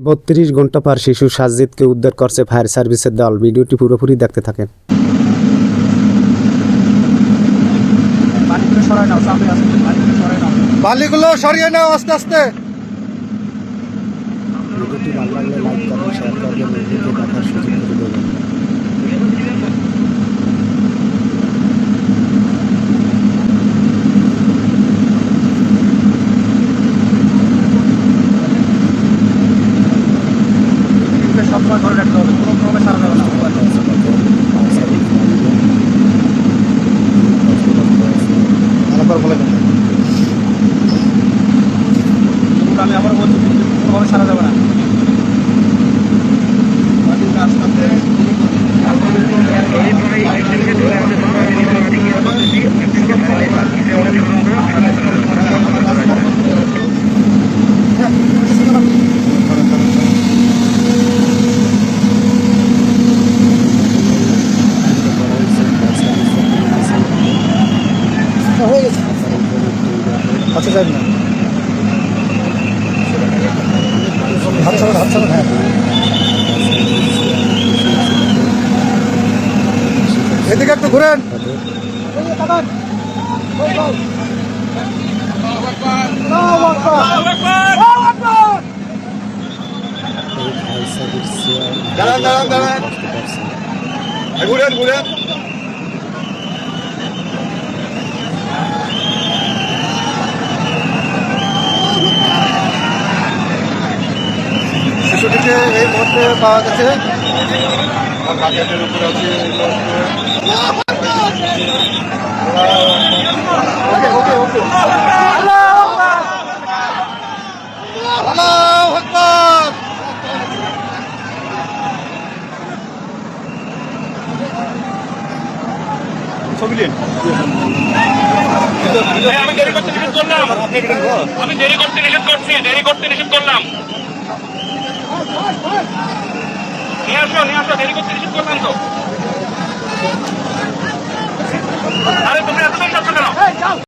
বত্রিশ ঘণ্টা পর শিশু সাজিদকে উদ্ধার করছে ফায়ার সার্ভিসের দল। ভিডিওটি পুরোপুরি দেখতে থাকেন। বালিগুলো সরিয়ে নাও আস্তে আস্তে। ভিডিওটি ভালো লাগলে লাইক করবেন শেয়ার করবেন ভিডিওটি দেখার সুযোগ সবসময় ধরে রাখতে কোনো ক্রমে সারা যাবে না। আমি আবার বলছি কোনোভাবে সারা যাবে না। হয়ে গেছে আচ্ছা যাই না। হাত ছাড়া হ্যাঁ। এদিকে একটু ঘুরেন। দাঁড়ান, দাঁড়ান, দাঁড়ান। ঘুরেন ঘুরেন। শিশুটিকে এই মুহূর্তে পাওয়া গেছে। উপরে আছে ওকে ওকে ওকে ছবি দিন আমি দেরি করতে নিষেধ করলাম আমি দেরি করতে নিষেধ করছি, দেরি করতে নিষেধ করলাম। নিয়ে আসো নিয়ে আসো দেরি করতে করলাম তো।